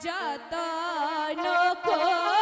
যতন করি